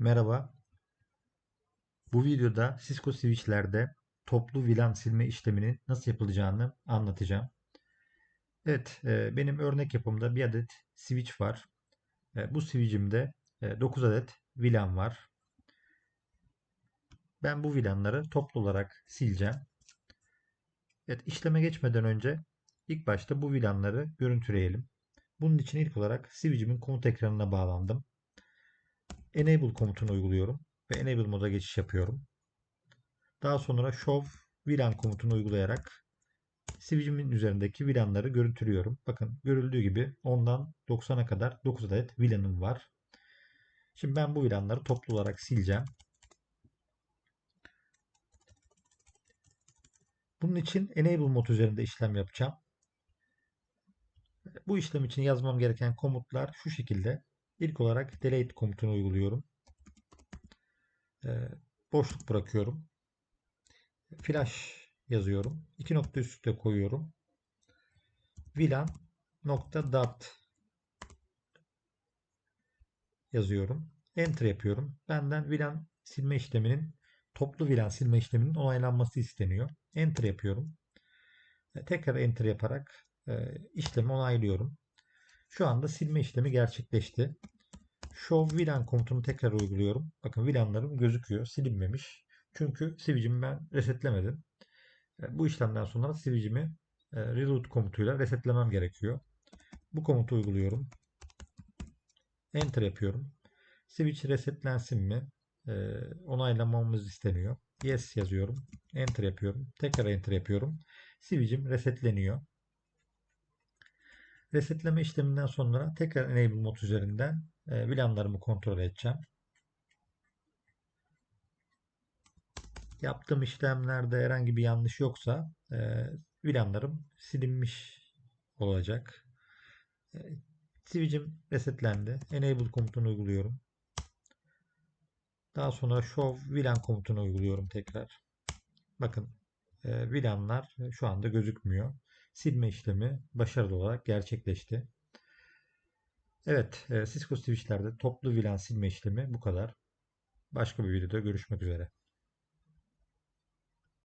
Merhaba. Bu videoda Cisco switchlerde toplu VLAN silme işleminin nasıl yapılacağını anlatacağım. Evet, e, benim örnek yapımda bir adet switch var. E, bu switch'imde 9 adet VLAN var. Ben bu VLAN'ları toplu olarak sileceğim. Evet, işleme geçmeden önce ilk başta bu VLAN'ları görüntüleyelim. Bunun için ilk olarak switch'imin komut ekranına bağlandım. Enable komutunu uyguluyorum ve Enable moda geçiş yapıyorum. Daha sonra Show VLAN komutunu uygulayarak switch'imin üzerindeki VLAN'ları görüntülüyorum. Bakın görüldüğü gibi 10'dan 90'a kadar 9 adet VLAN'ım var. Şimdi ben bu VLAN'ları toplu olarak sileceğim. Bunun için Enable mod üzerinde işlem yapacağım. Bu işlem için yazmam gereken komutlar şu şekilde. İlk olarak delete komutunu uyguluyorum. Ee, boşluk bırakıyorum. Flash yazıyorum. İki nokta üstte koyuyorum. VLAN nokta dot yazıyorum. Enter yapıyorum. Benden VLAN silme işleminin toplu VLAN silme işleminin onaylanması isteniyor. Enter yapıyorum. Ee, tekrar enter yaparak e, işlemi onaylıyorum. Şu anda silme işlemi gerçekleşti. Show VLAN komutunu tekrar uyguluyorum. Bakın VLAN'larım gözüküyor. Silinmemiş. Çünkü switch'imi ben resetlemedim. E, bu işlemden sonra switch'imi e, reload komutuyla resetlemem gerekiyor. Bu komutu uyguluyorum. Enter yapıyorum. Switch resetlensin mi? E, onaylamamız isteniyor. Yes yazıyorum. Enter yapıyorum. Tekrar enter yapıyorum. Switch'im resetleniyor. Resetleme işleminden sonra tekrar Enable mod üzerinden e, VLAN'larımı kontrol edeceğim. Yaptığım işlemlerde herhangi bir yanlış yoksa e, VLAN'larım silinmiş olacak. E, switch'im resetlendi. Enable komutunu uyguluyorum. Daha sonra show VLAN komutunu uyguluyorum tekrar. Bakın VLAN'lar şu anda gözükmüyor silme işlemi başarılı olarak gerçekleşti. Evet, e, Cisco switchlerde toplu VLAN silme işlemi bu kadar. Başka bir videoda görüşmek üzere.